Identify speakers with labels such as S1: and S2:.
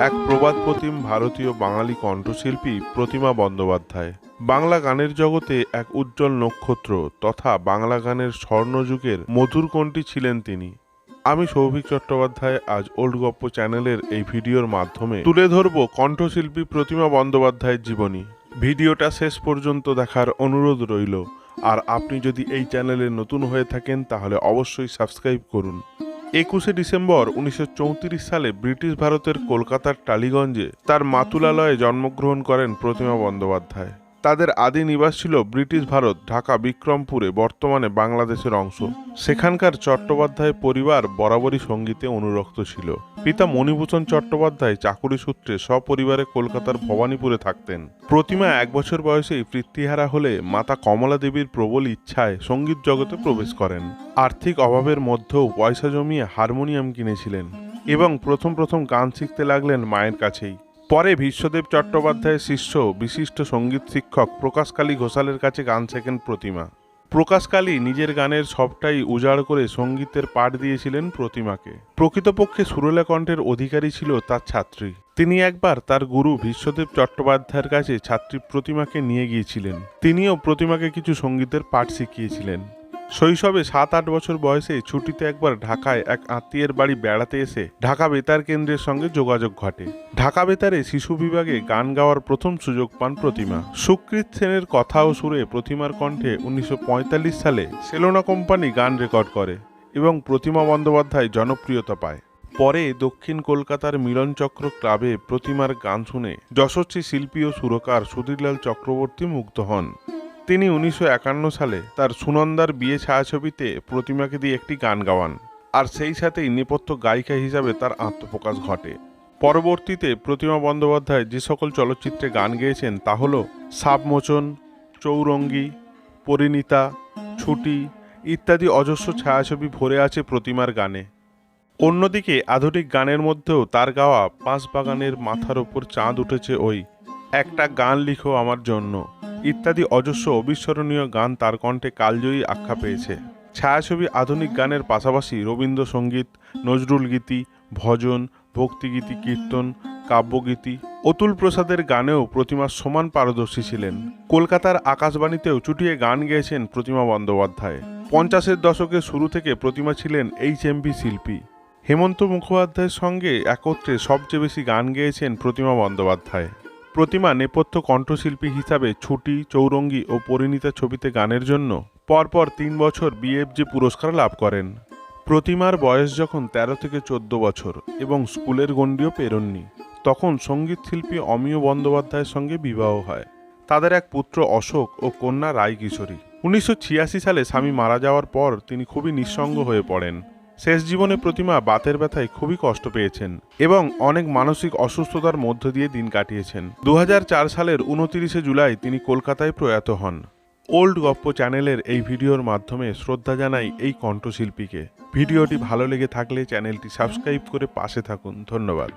S1: এক প্রবাদ প্রতিম ভারতীয় বাঙালি কণ্ঠশিল্পী প্রতিমা বন্দ্যোপাধ্যায়। বাংলা গানের জগতে এক উজ্জ্বল নক্ষত্র তথা বাংলা গানের স্বর্ণযুগের মধুর কণ্ঠী ছিলেন তিনি। আমি সৌভিক চট্টোপাধ্যায় আজ ওল্ড গপ্প চ্যানেলের এই ভিডিওর মাধ্যমে তুলে ধরব কণ্ঠশিল্পী প্রতিমা বন্দ্যোপাধ্যায়ের জীবনী। ভিডিওটা শেষ পর্যন্ত দেখার অনুরোধ রইল। আর আপনি যদি এই চ্যানেলে নতুন হয়ে থাকেন, তাহলে অবশ্যই সাবস্ক্রাইব করুন। একুশে ডিসেম্বর উনিশশো চৌত্রিশ সালে ব্রিটিশ ভারতের কলকাতার টালিগঞ্জে তার মাতুলালয়ে জন্মগ্রহণ করেন প্রতিমা বন্দ্যোপাধ্যায়। তাদের আদি নিবাস ছিল ব্রিটিশ ভারত, ঢাকা, বিক্রমপুরে, বর্তমানে বাংলাদেশের অংশ। সেখানকার চট্টোপাধ্যায় পরিবার বরাবরই সঙ্গীতে অনুরক্ত ছিল। পিতা মণিভূষণ চট্টোপাধ্যায় চাকুরি সূত্রে সপরিবারে কলকাতার ভবানীপুরে থাকতেন। প্রতিমা এক বছর বয়সেই পৃথ্বীহারা হলে মাতা কমলা দেবীর প্রবল ইচ্ছায় সংগীত জগতে প্রবেশ করেন। আর্থিক অভাবের মধ্যেও পয়সা জমিয়ে হারমোনিয়াম কিনেছিলেন এবং প্রথম প্রথম গান শিখতে লাগলেন মায়ের কাছেই। পরে বিশ্বদেব চট্টোপাধ্যায়ের শিষ্য, বিশিষ্ট সংগীত শিক্ষক প্রকাশকালী ঘোষালের কাছে গান শেখেন প্রতিমা। প্রকাশকালী নিজের গানের সবটাই উজাড় করে সঙ্গীতের পাঠ দিয়েছিলেন প্রতিমাকে। প্রকৃতপক্ষে সুরলা কণ্ঠের অধিকারী ছিল তার ছাত্রী। তিনি একবার তার গুরু বিশ্বদেব চট্টোপাধ্যায়ের কাছে ছাত্রী প্রতিমাকে নিয়ে গিয়েছিলেন। তিনিও প্রতিমাকে কিছু সঙ্গীতের পাঠ শিখিয়েছিলেন। শৈশবে সাত আট বছর বয়সে ছুটিতে একবার ঢাকায় এক আত্মীয়ের বাড়ি বেড়াতে এসে ঢাকা বেতার কেন্দ্রের সঙ্গে যোগাযোগ ঘটে। ঢাকা বেতারে শিশু বিভাগে গান গাওয়ার প্রথম সুযোগ পান প্রতিমা। সুকৃত সেনের কথা ও সুরে প্রতিমার কণ্ঠে উনিশশো পঁয়তাল্লিশ সালে সেলোনা কোম্পানি গান রেকর্ড করে এবং প্রতিমা বন্দ্যোপাধ্যায় জনপ্রিয়তা পায়। পরে দক্ষিণ কলকাতার মিলনচক্র ক্লাবে প্রতিমার গান শুনে যশস্বী শিল্পী ও সুরকার সুধীরলাল চক্রবর্তী মুগ্ধ হন। তিনি উনিশশো একান্ন সালে তার সুনন্দার বিয়ে ছায়াছবিতে প্রতিমাকে দিয়ে একটি গান গাওয়ান। আর সেই সাথেই নেপথ্য গায়িকা হিসাবে তার আত্মপ্রকাশ ঘটে। পরবর্তীতে প্রতিমা বন্দ্যোপাধ্যায় যে সকল চলচ্চিত্রে গান গেয়েছেন তা হল সাবমোচন, চৌরঙ্গী, পরিণীতা, ছুটি ইত্যাদি অজস্র ছায়াছবি ভরে আছে প্রতিমার গানে। অন্যদিকে আধুনিক গানের মধ্যেও তার গাওয়া পাঁচ বাগানের মাথার ওপর চাঁদ উঠেছে ওই একটা গান লিখো আমার জন্য। ইত্যাদি অজস্র অবিস্মরণীয় গান তার কণ্ঠে কালজয়ী আখ্যা পেয়েছে। ছায়াছবি আধুনিক গানের পাশাপাশি রবীন্দ্রসঙ্গীত, নজরুল গীতি, ভজন, ভক্তিগীতি, কীর্তন, কাব্যগীতি, অতুল প্রসাদের গানেও প্রতিমা সমান পারদর্শী ছিলেন। কলকাতার আকাশবাণীতেও চুটিয়ে গান গেয়েছেন প্রতিমা বন্দ্যোপাধ্যায়। পঞ্চাশের দশকের শুরু থেকে প্রতিমা ছিলেন এইচ এমভি শিল্পী। হেমন্ত মুখোপাধ্যায়ের সঙ্গে একত্রে সবচেয়ে বেশি গান গেয়েছেন প্রতিমা বন্দ্যোপাধ্যায়। প্রতিমা নেপথ্য কণ্ঠশিল্পী হিসাবে ছুটি, চৌরঙ্গী ও পরিণীতা ছবিতে গানের জন্য পরপর তিন বছর বিএফজি পুরস্কার লাভ করেন। প্রতিমার বয়স যখন ১৩ থেকে চোদ্দ বছর এবং স্কুলের গণ্ডিও পেরোননি, তখন সংগীত শিল্পী অমিয় বন্দ্যোপাধ্যায়ের সঙ্গে বিবাহ হয়। তাদের এক পুত্র অশোক ও কন্যা রায় কিশোরী উনিশশো ছিয়াশি সালে স্বামী মারা যাওয়ার পর তিনি খুবই নিঃসঙ্গ হয়ে পড়েন। শেষ জীবনে প্রতিমা বাতের ব্যথায় খুবই কষ্ট পেয়েছেন এবং অনেক মানসিক অসুস্থতার মধ্য দিয়ে দিন কাটিয়েছেন। দু হাজার চার সালের উনতিরিশে জুলাই তিনি কলকাতায় প্রয়াত হন। ওল্ড গপ্প চ্যানেলের এই ভিডিওর মাধ্যমে শ্রদ্ধা জানাই এই কণ্ঠশিল্পীকে। ভিডিওটি ভালো লেগে থাকলে চ্যানেলটি সাবস্ক্রাইব করে পাশে থাকুন। ধন্যবাদ।